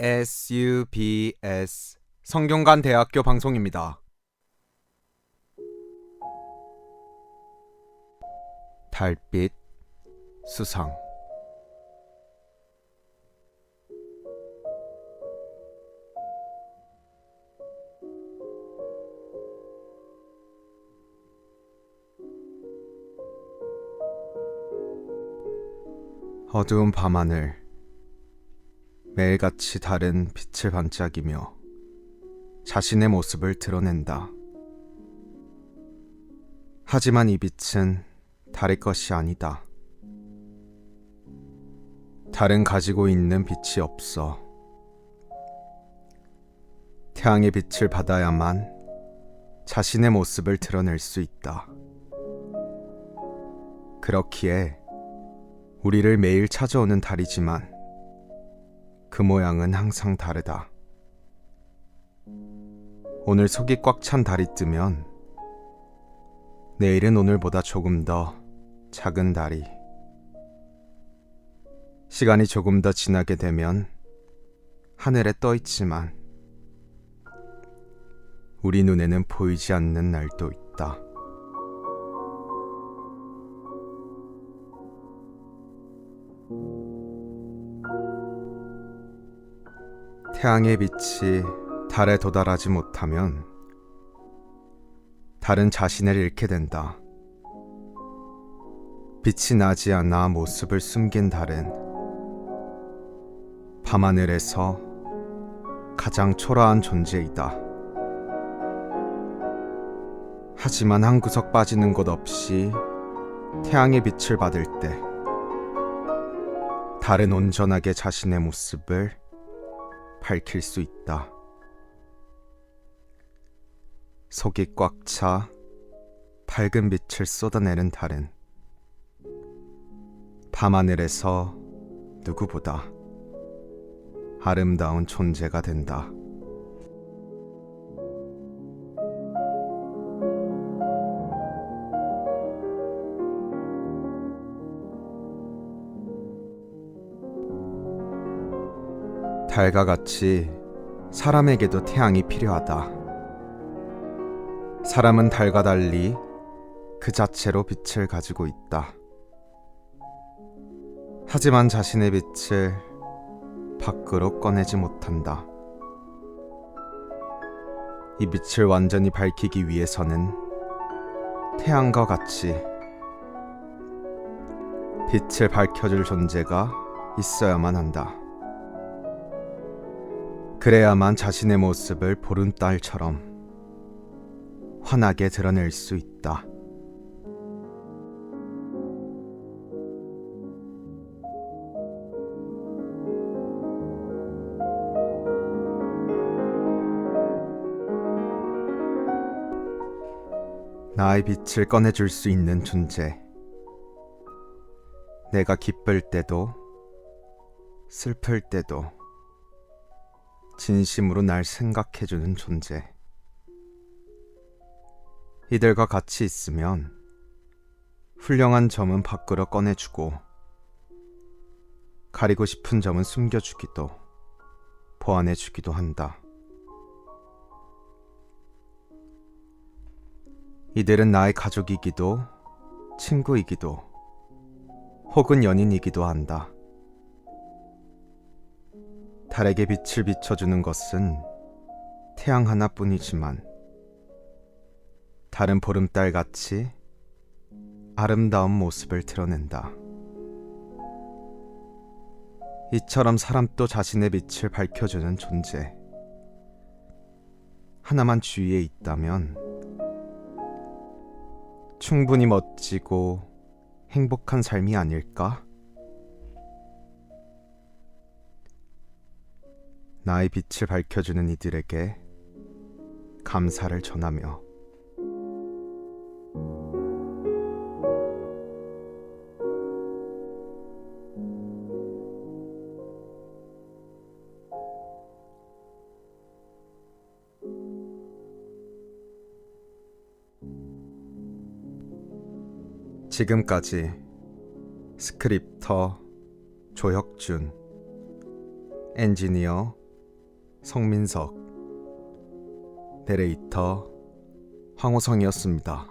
SUBS 성균관 대학교 방송입니다. 달빛 수상 어두운 밤하늘 매일같이 다른 빛을 반짝이며 자신의 모습을 드러낸다. 하지만 이 빛은 달의 것이 아니다. 달은 가지고 있는 빛이 없어. 태양의 빛을 받아야만 자신의 모습을 드러낼 수 있다. 그렇기에 우리를 매일 찾아오는 달이지만 그 모양은 항상 다르다. 오늘 속이 꽉 찬 달이 뜨면 내일은 오늘보다 조금 더 작은 달이 시간이 조금 더 지나게 되면 하늘에 떠 있지만 우리 눈에는 보이지 않는 날도 있다. 태양의 빛이 달에 도달하지 못하면 달은 자신을 잃게 된다. 빛이 나지 않아 모습을 숨긴 달은 밤하늘에서 가장 초라한 존재이다. 하지만 한 구석 빠지는 곳 없이 태양의 빛을 받을 때 달은 온전하게 자신의 모습을 밝힐 수 있다. 속이 꽉 차 밝은 빛을 쏟아내는 달은 밤하늘에서 누구보다 아름다운 존재가 된다. 달과 같이 사람에게도 태양이 필요하다. 사람은 달과 달리 그 자체로 빛을 가지고 있다. 하지만 자신의 빛을 밖으로 꺼내지 못한다. 이 빛을 완전히 밝히기 위해서는 태양과 같이 빛을 밝혀줄 존재가 있어야만 한다. 그래야만 자신의 모습을 보름달처럼 환하게 드러낼 수 있다. 나의 빛을 꺼내줄 수 있는 존재. 내가 기쁠 때도, 슬플 때도, 진심으로 날 생각해주는 존재. 이들과 같이 있으면 훌륭한 점은 밖으로 꺼내주고 가리고 싶은 점은 숨겨주기도 보완해주기도 한다. 이들은 나의 가족이기도 친구이기도 혹은 연인이기도 한다. 달에게 빛을 비춰주는 것은 태양 하나뿐이지만 다른 보름달 같이 아름다운 모습을 드러낸다. 이처럼 사람도 자신의 빛을 밝혀주는 존재. 하나만 주위에 있다면 충분히 멋지고 행복한 삶이 아닐까? 나의 빛을 밝혀주는 이들에게 감사를 전하며 지금까지 스크립터 조혁준 엔지니어 성민석 내레이터 황호성이었습니다.